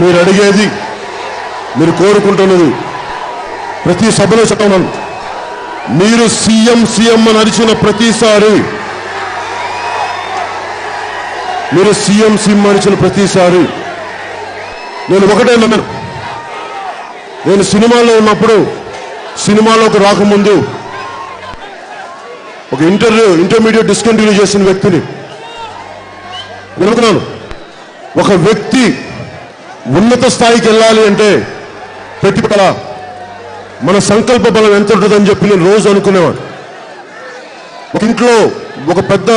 మీరు అడిగేది మీరు కోరుకుంటున్నది ప్రతి సభలో చెప్పమను. మీరు సీఎం సీఎం అని అరిచిన ప్రతిసారి మీరు సీఎం సీఎం అరిచిన ప్రతిసారి నేను ఒకటే నమ్మను. నేను సినిమాలో ఉన్నప్పుడు సినిమాలోకి రాకముందు ఒక ఇంటర్వ్యూ ఇంటర్మీడియట్ డిస్కంటిన్యూ చేసిన వ్యక్తిని నేను ఒక వ్యక్తి ఉన్నత స్థాయికి వెళ్ళాలి అంటే ప్రతిపల మన సంకల్ప బలం ఎంత ఉంటుందని చెప్పి నేను రోజు అనుకునేవాడు ఒక ఇంట్లో ఒక పెద్ద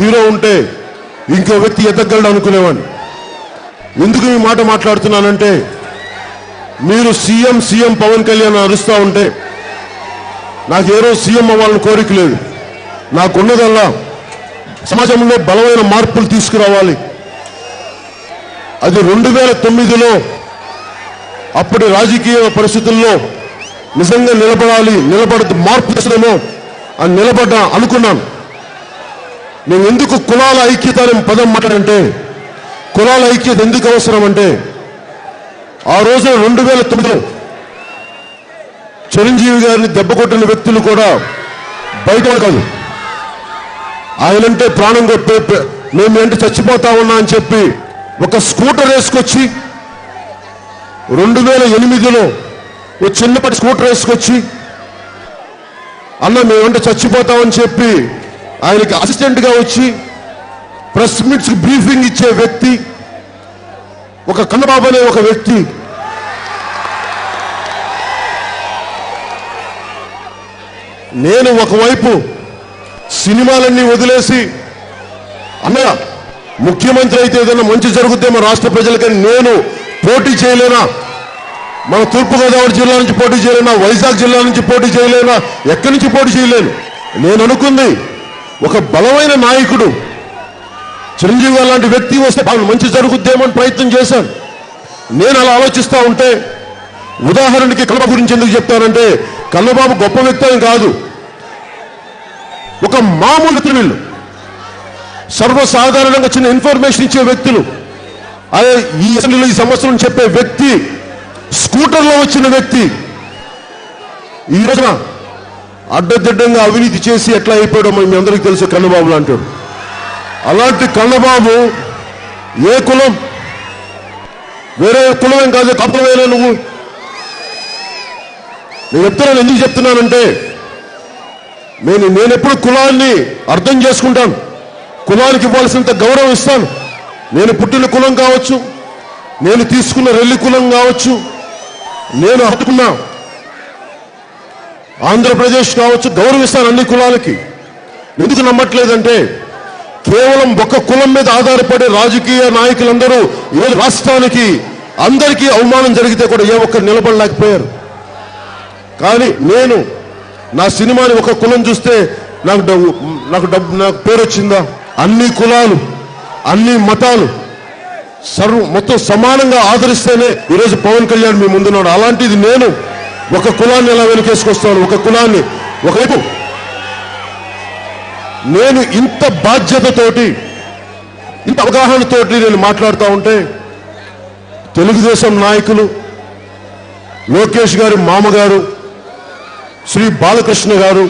హీరో ఉంటే ఇంకో వ్యక్తి ఎదగలడు అనుకునేవాడిని. ఎందుకు ఈ మాట మాట్లాడుతున్నానంటే మీరు సీఎం సీఎం పవన్ కళ్యాణ్ అరుస్తూ ఉంటే నాకు ఏ రోజు సీఎం అవ్వాలని కోరిక లేదు. నాకున్నదల్లా సమాజంలో బలమైన మార్పులు తీసుకురావాలి. అది రెండు వేల తొమ్మిదిలో అప్పటి రాజకీయ పరిస్థితుల్లో నిజంగా నిలబడాలి నిలబడదు మార్పు చేసడమో అని నిలబడ్డా అనుకున్నాను. నేను ఎందుకు కులాల ఐక్యత అనే పదం మాట్లాడంటే కులాల ఐక్యత ఎందుకు అవసరం అంటే ఆ రోజు రెండు వేల తొమ్మిదిలో చిరంజీవి గారిని దెబ్బ కొట్టిన వ్యక్తులు కూడా బయట కాదు. ఆయనంటే ప్రాణం కొట్టే మేము ఏంటి చచ్చిపోతా ఉన్నా అని చెప్పి ఒక స్కూటర్ వేసుకొచ్చి రెండు వేల ఎనిమిదిలో ఓ చిన్నపాటి స్కూటర్ వేసుకొచ్చి అన్న మేమంటే చచ్చిపోతామని చెప్పి ఆయనకి అసిస్టెంట్గా వచ్చి ప్రెస్ మీట్స్కి బ్రీఫింగ్ ఇచ్చే వ్యక్తి ఒక కన్నబాబు అనే ఒక వ్యక్తి. నేను ఒకవైపు సినిమాలన్నీ వదిలేసి అన్నయ్య ముఖ్యమంత్రి అయితే ఏదైనా మంచి జరుగుద్దేమో రాష్ట్ర ప్రజలకని నేను పోటీ చేయలేనా? మన తూర్పుగోదావరి జిల్లా నుంచి పోటీ చేయలేనా? వైజాగ్ జిల్లా నుంచి పోటీ చేయలేనా? ఎక్కడి నుంచి పోటీ చేయలేను? నేను అనుకుంది ఒక బలమైన నాయకుడు చిరంజీవి గారు లాంటి వ్యక్తి వస్తే బాగా మంచి జరుగుద్దేమో అని ప్రయత్నం చేశాను. నేను అలా ఆలోచిస్తూ ఉంటే ఉదాహరణకి కన్నబాబు గురించి ఎందుకు చెప్తానంటే కన్నబాబు గొప్ప వ్యక్తి కాదు. ఒక మామూలు వ్యక్తులు వీళ్ళు సర్వసాధారణంగా చిన్న ఇన్ఫర్మేషన్ ఇచ్చే వ్యక్తులు. అదే ఈ అసెంబ్లీలో ఈ సంవత్సరం చెప్పే వ్యక్తి స్కూటర్లో వచ్చిన వ్యక్తి. ఈ రోజున అడ్డదిడ్డంగా అవినీతి చేసి ఎట్లా అయిపోయాడో మీ అందరికీ తెలుసు కన్నబాబు లాంటాడు. అలాంటి కన్నబాబు ఏ కులం? వేరే కులమేం కాదు కప్పవేనా నువ్వు. నేను చెప్తున్నాను ఎందుకు చెప్తున్నానంటే నేను నేనెప్పుడు కులాన్ని అర్థం చేసుకుంటాను. కులానికి ఇవ్వాల్సినంత గౌరవం ఇస్తాను. నేను పుట్టిన కులం కావచ్చు నేను తీసుకున్న రెల్లి కులం కావచ్చు నేను హత్తుకున్న ఆంధ్రప్రదేశ్ కావచ్చు గౌరవిస్తాను అన్ని కులాలకి. ఎందుకు నమ్మట్లేదంటే కేవలం ఒక కులం మీద ఆధారపడే రాజకీయ నాయకులందరూ ఏ రాష్ట్రానికి అందరికీ అవమానం జరిగితే కూడా ఏ ఒక్కరు నిలబడలేకపోయారు. కానీ నేను నా సినిమాని ఒక కులం చూస్తే నాకు డబ్బు నాకు డబ్బు నాకు పేరు వచ్చిందా అన్ని కులాలు అన్ని మతాలు సర్వ మొత్తం సమానంగా ఆదరిస్తేనే ఈరోజు పవన్ కళ్యాణ్ మీ ముందున్నాడు. అలాంటిది నేను ఒక కులాన్ని ఎలా వెనుకేసుకొస్తాను? ఒక కులాన్ని ఒకవైపు నేను ఇంత బాధ్యతతోటి ఇంత అవగాహనతోటి నేను మాట్లాడుతూ ఉంటే తెలుగుదేశం నాయకులు లోకేష్ గారి మామగారు శ్రీ బాలకృష్ణ గారు